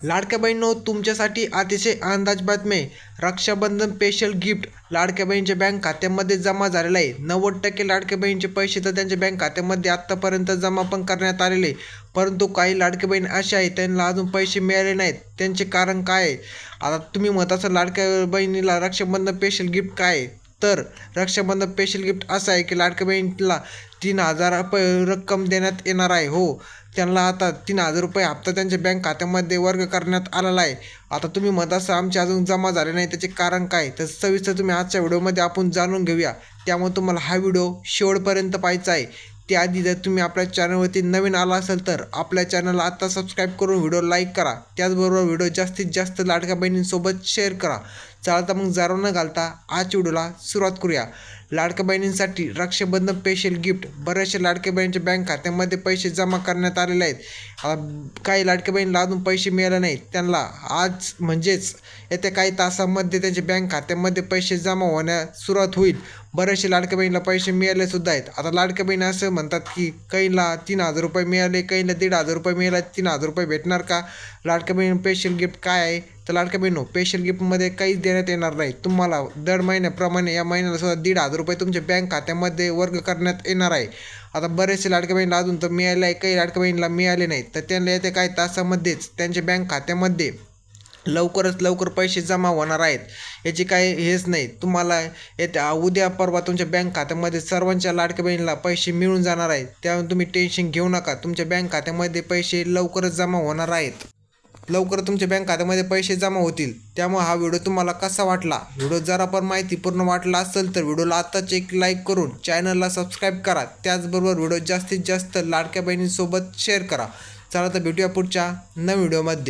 लाडक्या बहिणीनो तुमच्यासाठी अतिशय अंदाज बातमी. रक्षाबंधन स्पेशल गिफ्ट लाडक्या बहिणीच्या बँक खात्यामध्ये जमा झालेलं आहे. नव्वद टक्के लाडक्या बहिणीचे पैसे तर त्यांच्या बँक खात्यामध्ये आत्तापर्यंत जमा पण करण्यात आलेले परंतु काही लाडक्या बहीण अशा आहेत त्यांना अजून पैसे मिळाले नाहीत. त्यांचे कारण काय आहे? आता तुम्ही म्हणत असाल लाडक्या बहिणीला रक्षाबंधन स्पेशल गिफ्ट काय आहे? तर रक्षाबंधन स्पेशल गिफ्ट असं आहे की लाडक्या बहिणीला तीन हजार प रक्कम देण्यात येणार आहे. हो त्यांना आता तीन हजार रुपये हप्ता त्यांच्या बँक खात्यामध्ये वर्ग करण्यात आलेला आहे. आता तुम्ही म्हणत असं आमचे अजून जमा झाले नाही त्याचे कारण काय? तर सविस्तर तुम्ही आजच्या व्हिडिओमध्ये आपण जाणून घेऊया. त्यामुळे तुम्हाला हा व्हिडिओ शेवटपर्यंत पाहायचा आहे. त्याआधी जर तुम्ही आपल्या चॅनलवरती नवीन आला असेल तर आपल्या चॅनलला आत्ता सबस्क्राईब करून व्हिडिओ लाईक करा. त्याचबरोबर व्हिडिओ जास्तीत जास्त लाडक्या बहिणींसोबत शेअर करा. चालता मग जारो न घालता आज व्हिडिओला सुरुवात करूया. लाडक्या बहिणींसाठी रक्षाबंधन स्पेशल गिफ्ट बऱ्याचशा लाडक्या बहिणीच्या बँक खात्यामध्ये पैसे जमा करण्यात आलेले आहेत. काही लाडक्या बहिणीला अजून पैसे मिळाले नाहीत. त्यांना आज म्हणजेच येत्या काही तासामध्ये त्यांच्या बँक खात्यामध्ये पैसे जमा होण्यास सुरुवात होईल. बरेचसे लाडक्या बहिणीला पैसे मिळाले सुद्धा आहेत. आता लाडक्या बहिणी असं म्हणतात की काहींना तीन हजार रुपये मिळाले काहींना दीड हजार रुपये मिळाले तीन हजार रुपये भेटणार का? लाडक्या बहीण स्पेशल गिफ्ट काय आहे? तर लाडक्या बहिणी स्पेशल गिफ्टमध्ये काहीच देण्यात येणार नाही. तुम्हाला दर महिन्याप्रमाणे या महिन्याला सुद्धा दीड हजार रुपये तुमच्या बँक खात्यामध्ये वर्ग करण्यात येणार आहे. आता बरेचसे लाडक्या बहिणीला अजून तर मिळाले आहे. काही लाडक्या बहिणीला मिळाले नाहीत. तर त्यांना येत्या काही तासामध्येच त्यांच्या बँक खात्यामध्ये लवकरच लवकर पैसे जमा होणार आहेत. याची काही हेच नाही. तुम्हाला येत्या उद्या परवा तुमच्या बँक खात्यामध्ये सर्वांच्या लाडक्या बहिणीला पैसे मिळून जाणार आहेत. त्यामुळे तुम्ही टेन्शन घेऊ नका. तुमच्या बँक खात्यामध्ये पैसे लवकरच जमा होणार आहेत. लवकर तुमच्या बँक खात्यामध्ये पैसे जमा होतील. त्यामुळे हा व्हिडिओ तुम्हाला कसा वाटला? व्हिडिओ जरा पण माहितीपूर्ण वाटला असेल तर व्हिडिओला आत्ताच एक लाईक करून चॅनलला सबस्क्राईब करा. त्याचबरोबर व्हिडिओ जास्तीत जास्त लाडक्या बहिणींसोबत शेअर करा. चला तर भेटूया पुढच्या नवीन व्हिडिओमध्ये